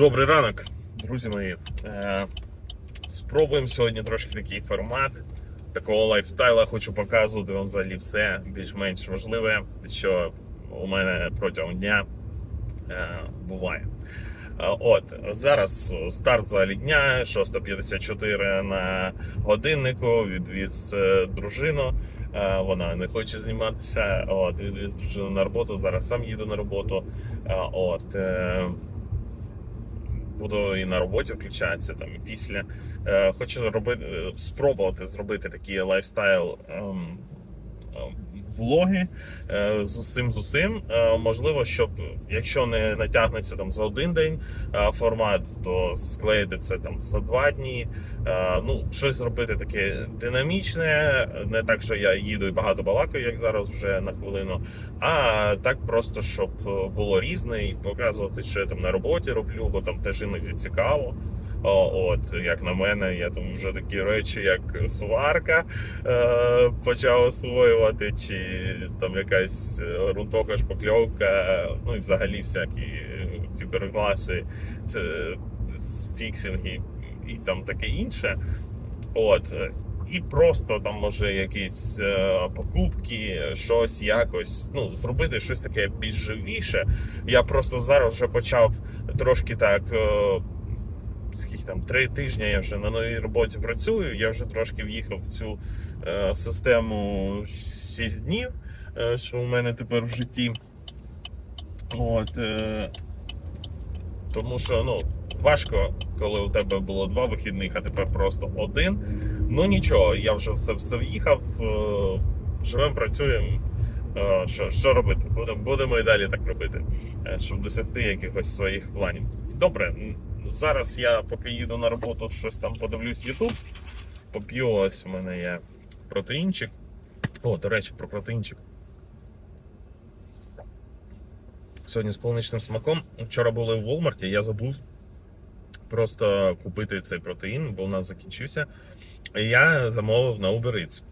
Добрий ранок, друзі мої. Е, спробуємо сьогодні трошки такий формат такого лайфстайла. Хочу показувати вам взагалі все більш-менш важливе, що у мене протягом дня е, буває. Е, От зараз старт взагалі дня, 6.54 на годиннику. Відвіз дружину. Вона не хоче зніматися. От відвіз дружину на роботу. Зараз сам їду на роботу. От буду і на роботі включатися там і після. Е, Хочу робити, е, спробувати зробити такі лайфстайл. Влоги е, з усім з усім. Е, Можливо, щоб якщо не натягнеться там за один день е, формат, то склеїти це там за два дні. Ну, щось зробити таке динамічне, не так, що я їду і багато балакаю, як зараз вже на хвилину, а так просто, щоб було різне і показувати, що я там на роботі роблю, бо там теж іноді цікаво. От, як на мене, я там вже такі речі, як сварка е, почав освоювати, чи там якась грунтовка шпакльовка, ну і взагалі всякі фібергласи, е, фіксинги і там таке інше. От. І просто там може якісь е, покупки, щось якось, ну, зробити щось таке більш живіше. Я просто зараз вже почав трошки так. Е, скільки там три тижні я вже на новій роботі працюю. Я вже трошки в'їхав в цю е, систему 6 днів, е, що у мене тепер в житті. От, е, тому що ну, важко, коли у тебе було два вихідних, а тепер просто один. Ну нічого, я вже в все в'їхав. Е, живемо, працюємо. Е, що, що робити? Будемо, будемо і далі так робити, е, щоб досягти якихось своїх планів. Добре, зараз я поки їду на роботу, щось там подивлюсь YouTube. Поп'ю, ось у мене є протеїнчик. О, до речі, про протеїнчик. Сьогодні з полуничним смаком. Вчора були в Walmart, я забув просто купити цей протеїн, бо у нас закінчився. І я замовив на Uber Eats.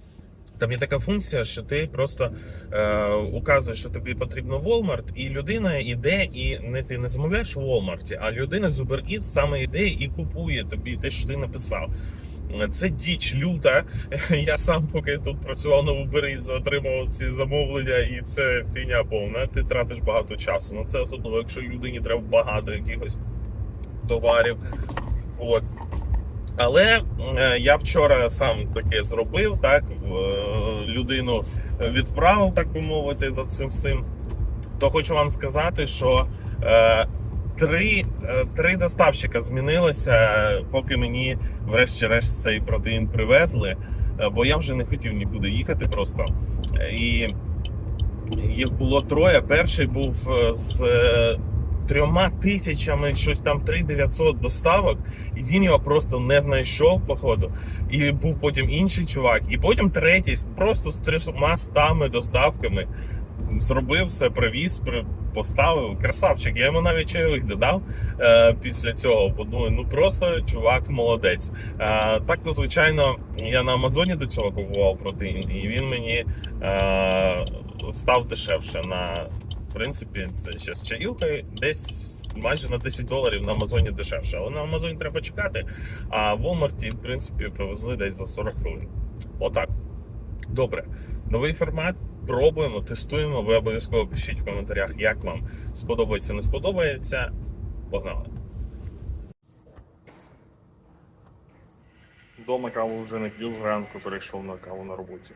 Там є така функція, що ти просто е, указуєш, що тобі потрібно Walmart, і людина йде, і не ти не замовляєш в Walmart, а людина з Uber Eats саме йде і купує тобі те, що ти написав. Це діч люта. Я сам, поки тут працював на Uber Eats, отримав ці замовлення, і це фігня повна. Ти тратиш багато часу. Ну це особливо, якщо людині треба багато якихось товарів. От. Але е, я вчора сам таке зробив, так е, людину відправив, так би мовити, за цим всім. То хочу вам сказати, що е, три, три доставщика змінилося, поки мені врешті-решт цей протеїн привезли. Бо я вже не хотів нікуди їхати просто. І їх було троє. Перший був з трьома тисячами, щось там 3900 доставок, і він його просто не знайшов, походу. І був потім інший чувак, і потім третій просто з трьома стами доставками. Зробив все, привіз, поставив. Красавчик. Я йому навіть чайових додав е, після цього. Подумаю, ну просто чувак молодець. Е, так то, звичайно, я на Амазоні до цього купував протеїн, і він мені е, став дешевше на в принципі, це ще з чаюхою десь майже на 10 доларів на Амазоні дешевше. Але на Амазоні треба чекати. А в Walmart, в принципі, привезли десь за 40 хвилин. Отак. Добре. Новий формат. Пробуємо, тестуємо. Ви обов'язково пишіть в коментарях, як вам сподобається, не сподобається. Погнали. Дома каву вже не п'ю зранку, перейшов на каву на роботі.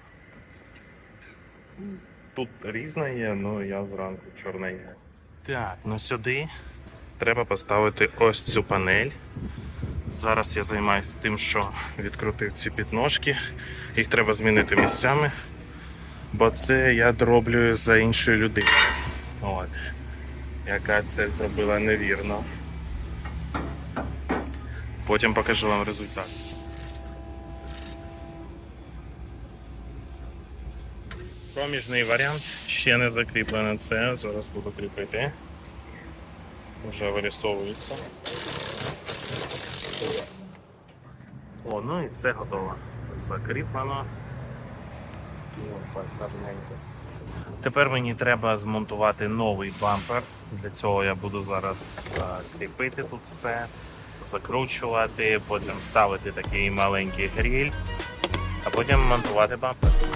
Тут різне є, але я зранку чорне. Так, ну сюди треба поставити ось цю панель. Зараз я займаюся тим, що відкрутив ці підножки. Їх треба змінити місцями, бо це я дроблю за іншою людиною. От. Яка це зробила невірно. Потім покажу вам результат. Проміжний варіант ще не закріплене це. Зараз буду кріпити. Вже вирисовується. О, ну і це готово. Закріплено. Тепер мені треба змонтувати новий бампер Для цього я буду зараз кріпити тут все, закручувати, потім ставити такий маленький гриль, а потім монтувати бампер.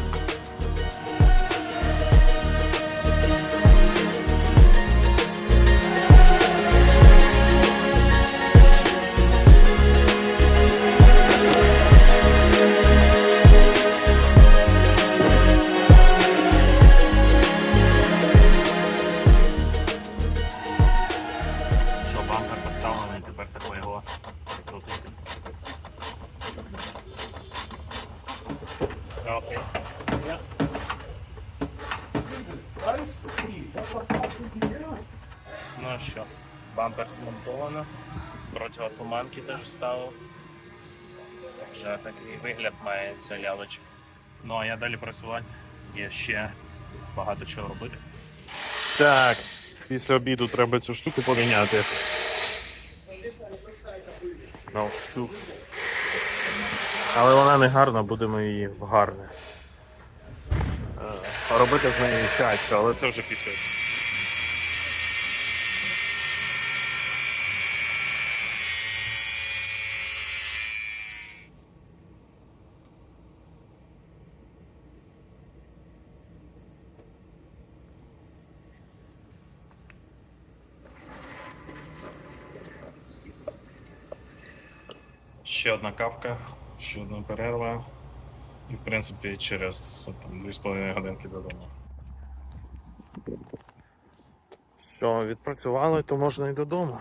Смонтовано, противотуманки теж вставив. Вже такий вигляд має ця лялочка. Ну а я далі працювати. Є ще багато чого робити. Так, після обіду треба цю штуку поміняти. Ну, цю. Але вона не гарна, будемо її в гарне. Е, Робити з нею щастя, але це вже після. Ще одна кавка, ще одна перерва. І, в принципі, через там, 2,5 годинки додому. Що, відпрацювали, то можна і додому.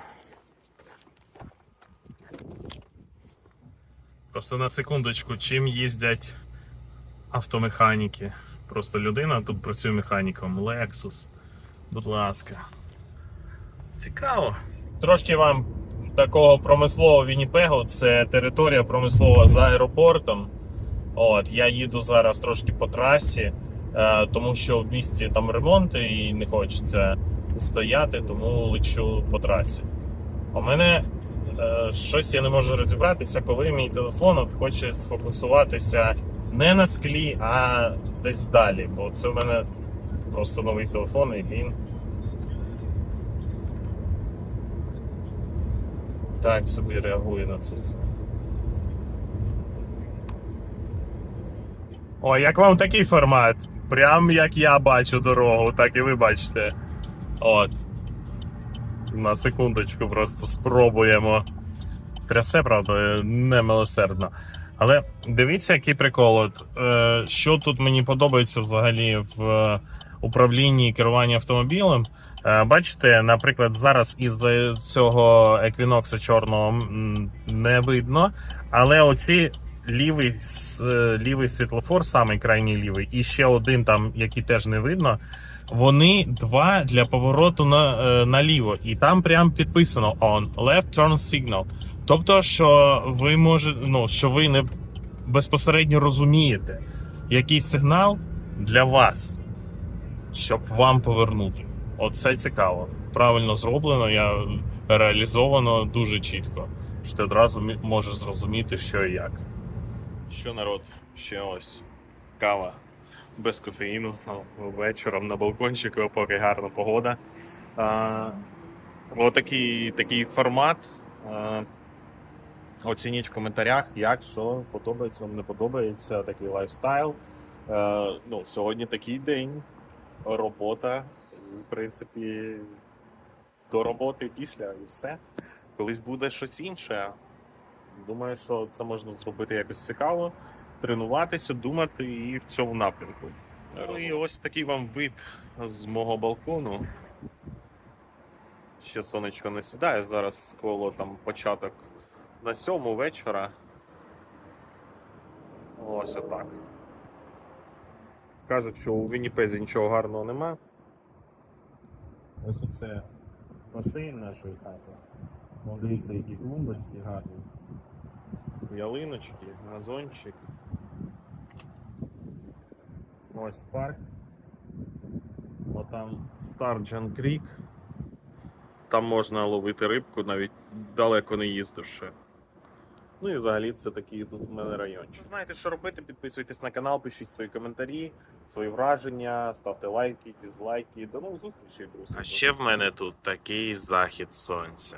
Просто на секундочку, чим їздять автомеханіки? Просто людина тут працює механіком. Lexus. Будь ласка. Цікаво. Трошки вам такого промислового Вінніпегу це територія промислова за аеропортом. От, я їду зараз трошки по трасі, е, тому що в місті там ремонти і не хочеться стояти, тому лечу по трасі. У мене е, щось я не можу розібратися, коли мій телефон от хоче сфокусуватися не на склі, а десь далі. Бо це в мене просто новий телефон, і він так собі реагує на це все. О, як вам такий формат? Прям як я бачу дорогу, так і ви бачите. От. На секундочку просто спробуємо. Трясе, правда, немилосердно. Але дивіться, який прикол. От, е, що тут мені подобається взагалі в е, управлінні і керуванні автомобілем. Е, бачите, наприклад, зараз із цього еквінокса чорного не видно, але оці лівий, е, лівий світлофор, самий крайній лівий, і ще один там, який теж не видно. Вони два для повороту на, е, наліво, і там прям підписано on left turn signal. Тобто, що ви можете, ну що ви не безпосередньо розумієте, який сигнал для вас, щоб вам повернути. Оце цікаво. Правильно зроблено, я реалізовано дуже чітко. Що ти одразу можеш зрозуміти, що і як. Що народ, ще ось кава без кофеїну ну, вечором на балкончику, поки гарна погода. А, отакий такий формат. А, оцініть в коментарях, як що подобається вам, не подобається такий лайфстайл. Е, ну, сьогодні такий день, робота, в принципі, до роботи після і все. Колись буде щось інше. Думаю, що це можна зробити якось цікаво, тренуватися, думати і в цьому напрямку. Ну і ось такий вам вид з мого балкону. Ще сонечко не сідає, зараз коло там початок на сьому вечора. Ось отак. Кажуть, що у Вінніпезі нічого гарного нема. Ось оце басейн нашої хати. Вон дивіться, які клумбочки гарні. Ялиночки, газончик. Ось парк. О, там Старджан Крік. Там можна ловити рибку, навіть далеко не їздивши. Ну і взагалі це такий тут у мене райончик. Знаєте, що робити? Підписуйтесь на канал, пишіть свої коментарі, свої враження, ставте лайки, дізлайки. До нових зустрічей, друзі. А ще в мене тут такий захід сонця.